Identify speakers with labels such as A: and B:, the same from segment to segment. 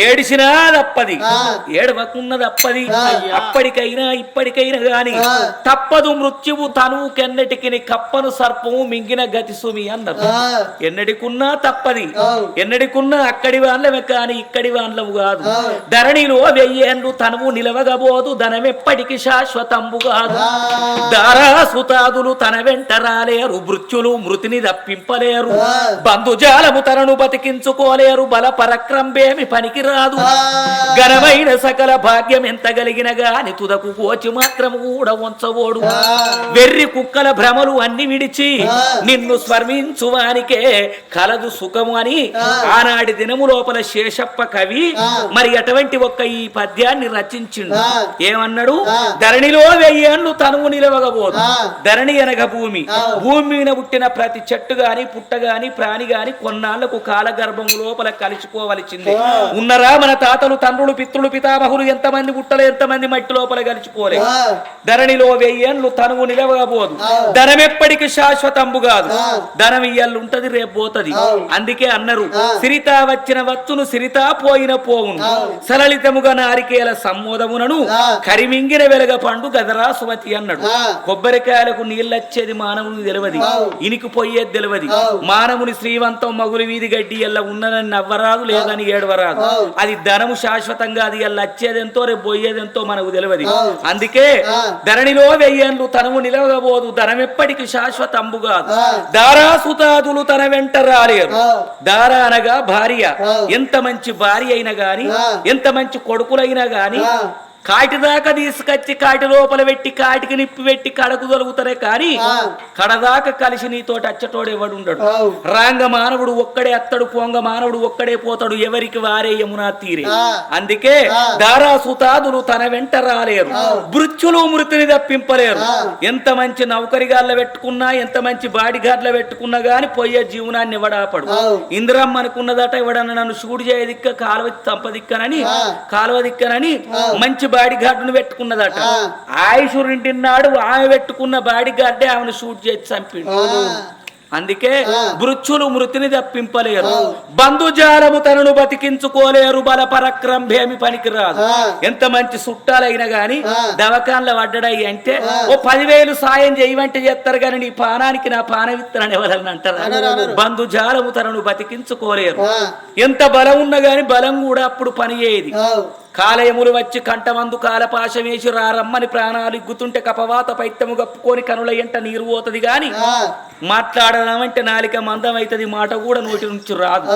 A: ఏడిసినా తప్పది. ఏడవకున్నది అప్పది
B: ఆ.
A: అప్పటికైనా ఇప్పటికైనా గాని. తప్పదు మృత్యువు తను కెన్నటికి కప్పను సర్పము మింగిన గతి సుమి అన్నారు ఎన్నడికున్నా తప్పది. ఎన్నడికున్నా అక్కడి వాళ్ళమే కాని ఇక్కడి వాళ్ళము కాదు. ధరణిలో వెయ్యేండ్లు తనము నిలవగబోదు ధనమెప్పటికి శాశ్వతంబు కాదు. దారాసుతాదులు తన వెంట రాలేరు మృత్యులు మృతిని తప్పింపలేరు. బంధుజాలము తనను బతికించుకోలేరు బల పరక్రంబేమి
B: ఆ.
A: ఘనమైన సకల భాగ్యం ఎంత కలిగిన గాని తుదకు కోచి మాత్రం కూడా ఉంచవోడు
B: ఆ.
A: వెర్రి కుక్కల భ్రమలు అన్ని విడిచి. నిన్ను స్మరించువానికే కలదు సుఖము అని. ఆనాటి దినము లోపల శేషప్ప కవి. మరి అటువంటి ఒక్క ఈ పద్యాన్ని రచించిండు. ఏమన్నాడు. ధరణిలో వెయ్యేళ్ళు తనువు నిలవగబోదు. ధరణి అనగ భూమి. భూమి మీద పుట్టిన ప్రతి చెట్టు గాని పుట్ట గాని ప్రాణి గాని కొన్నాళ్ళకు కాలగర్భం లోపల కలిసిపోవలసిందే. ఉన్నరా మన తాతలు తండ్రులు పితృలు పితామహులు ఎంతమంది పుట్టలు ఎంతమంది మట్టి లోపల
B: ఆ.
A: ధరణిలో వెయ్యేళ్ళు తనువు నిలవగబోదు
B: ఆ.
A: ధనం ఎప్పటికి శాశ్వతంబు కాదు. ధనం ఇయ్యాలు ఉంటది రేపు పోతది. అందుకే అన్నారు. సిరితా వచ్చిన వచ్చును సిరితా పోయిన పోవును
B: ఆ.
A: సరళితముగా నారికేల సమ్మోదమునను. కరిమింగిన వెలగ పండు గదరా సుమతి అన్నాడు. కొబ్బరికాయలకు నీళ్ళొచ్చేది మానవునికి తెలియదు
B: ఆ.
A: ఇనికి పోయేది తెలియదు
B: ఆ.
A: మానవుని శ్రీవంతం మగులు వీధి గడ్డి ఎల్ల ఉన్నదని నవ్వరాదు లేదని ఏడవరాదు. అది ధనము శాశ్వతంగా అది ఎల్ల వచ్చేదెంతో రేపు పోయేదెంతో మనకు తెలియదు. అందుకే. ధరణిలో వెయ్యేళ్ళు తనము నిలవగబోదు ధనం ఎప్పటికి శాశ్వతంబు కాదు
B: ఆ.
A: దారాసుతాదులు తన వెంట రాలేరు. దార అనగా భార్య. ఎంత మంచి భార్య అయినా గాని. ఎంత మంచి కొడుకులైనా గాని. కాటి దాకా తీసుకొచ్చి కాటి లోపల పెట్టి కాటికి నిప్పి పెట్టి కడకు కానీ. కడదాకా కలిసి నీతోటి అచ్చటోడు ఎవడు ఉండడు. రాంగ మానవుడు ఒక్కడే అత్తడు పోంగ మానవుడు ఒక్కడే పోతాడు ఎవరికి వారే యమునా తీరే. అందుకే. దారాసుతాదులు తన వెంట రాలేరు
B: ఆ.
A: మృత్యులు మృతిని తప్పింపలేరు. ఎంత మంచి నౌకరిగాళ్ళ పెట్టుకున్నా ఎంత మంచి బాడిగాడ్ల పెట్టుకున్నా గాని పోయే జీవనాన్ని ఎవడాపడు
B: అవు.
A: ఇందిరమ్మ అనుకున్నదట ఎవడన్నా నన్ను షూట్ చేయదిక్క కాలువ చంపదిక్కనని
B: ఆ.
A: కాలువ దిక్కనని. మంచి బాడీ గార్డును పెట్టుకున్నదట
B: ఆ.
A: ఆయుషురింటిన్నాడు ఆమె పెట్టుకున్న బాడీ గార్డే ఆమెను షూట్ చేసి చంపిండు. అందుకే. మృత్యులు మృతిని తప్పింపలేరు. బంధుజాలము తనను బతికించుకోలేరు బల పరక్రంభేమి పనికిరాదు
B: ఆ.
A: ఎంత మంచి చుట్టాలైనా గాని. దవకాన్ల పడ్డడాయి అంటే. ఓ పదివేలు సాయం చేయమంటే చేస్తారు కానీ నీ పానానికి నా పానం ఇస్తానని ఎవరన్నా
B: అనరు,
A: అంటారా. బంధుజాలము తనను బతికించుకోలేరు. ఎంత బలం ఉన్నా గాని బలం కూడా అప్పుడు పని చేయదు
B: అవు.
A: కాలయములు వచ్చి కంటమందు కాలపాశం వేసి రారమ్మని ప్రాణాలు ఇగ్గుతుంటే కపవాత పైత్తము కప్పుకొని కనుల ఎంట నీరు పోతది గాని. మాట్లాడదామంటే నాలిక మందం అవుతుంది మాట కూడా నోటి నుంచి రాదు.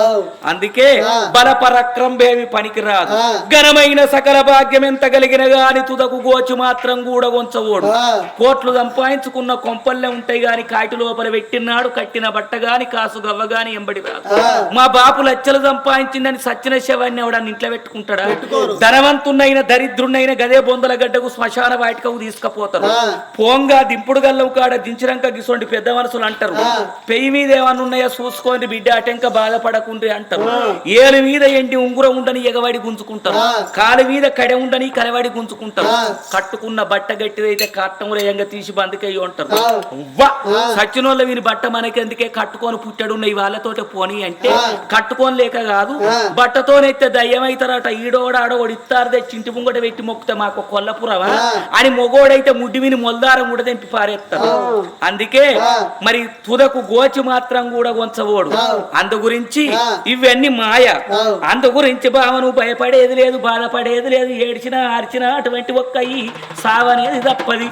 A: అందుకే
B: ఆ.
A: బల పరక్రంభేమి పనికి రాదు. ఘనమైన సకల భాగ్యం ఎంత కలిగిన గాని తుదకు గోచి మాత్రం కూడా కొంచవోడు
B: ఆ.
A: కోట్లు సంపాదించుకున్న కొంపల్లే ఉంటాయి గాని కాటి లోపల పెట్టినాడు కట్టిన బట్ట గాని కాసు గవ్వ గాని ఎంబడి రాదు. మా బాపు లచ్చలు సంపాదించిందని సచ్చిన శవాన్ని ఎవడన్నా ఇంట్లో పెట్టుకుంటాడా. ధనవంతున్నైన దరిద్రున్నైన గదే బొందల గడ్డకు శ్మశాన వాటికకు తీసుకపోతారు. పోంగా దింపుడు గల్లవు కాడ దించిరంక గిసోంటి పెద్ద మనసులు అంటారు. పెయ్యి మీద ఏమన్నా ఉన్నాయో చూసుకోండి బిడ్డ అటెంక బాధపడకుండ్రి అంటారు ఏలు మీద ఎండి ఉంగురం ఉండని ఎగవాడి గుంజుకుంటారు. కాలు మీద కడె ఉండని కలవాడి గుంజుకుంటారు. కట్టుకున్న బట్ట గట్టిదైతే కట్టములు ఎంగ తీసి బందుకయ్యి ఉంటారు. సచ్చినోళ్ళ వీని బట్ట మనకెందుకే కట్టుకొని పుట్టాడు ఈ వాళ్ళతోటే పోనీ అంటే. కట్టుకొని లేక కాదు. బట్టతోనైతే దయ్యం అవుతారట ఈడోడు ఆడోడు ఇత్తారు తెచ్చి ఇంటి ముంగట పెట్టి మొక్కితే మాకు కొల్లపురమా
B: ఆ.
A: అని మొగోడైతే ముడ్డి విని మొల్దారం కూడా తెంపి పారేస్తారు అందుకే. మరి తుదకు గోచి మాత్రం కూడా కొంచవోడు
B: ఆ.
A: అందు గురించి. ఇవన్నీ మాయ. అందు గురించి భావను భయపడేది లేదు బాధపడేది లేదు ఏడ్చినా ఆర్చినా అటువంటి ఒక్క ఈ సావనేది తప్పది.